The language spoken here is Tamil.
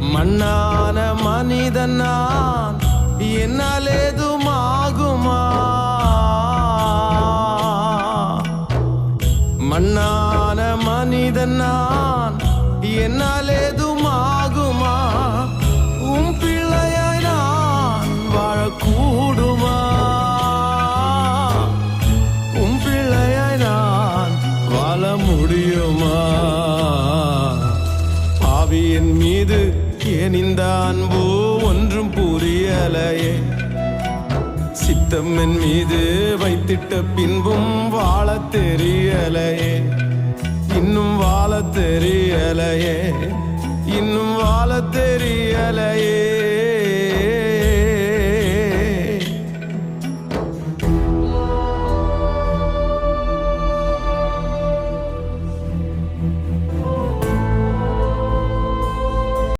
மண்ணான மனிதன் நான். என்னால் ஏதுமாகுமா மண்ணான மனிதன் நான். என்னால் ஏதுமாகுமா உன் பிள்ளையாய் நான் வாழக்கூடுமா? உன் பிள்ளையாய் நான் வாழ முடியுமா? ஆவியின் மீது ஏன் இந்த அன்பு ஒன்றும் புரியலையே. சித்தம் என் மீது வைத்திட்ட பின்பும் வாழ தெரியலையே. இன்னும் வாழ தெரியலையே. இன்னும் வாழ தெரியலையே.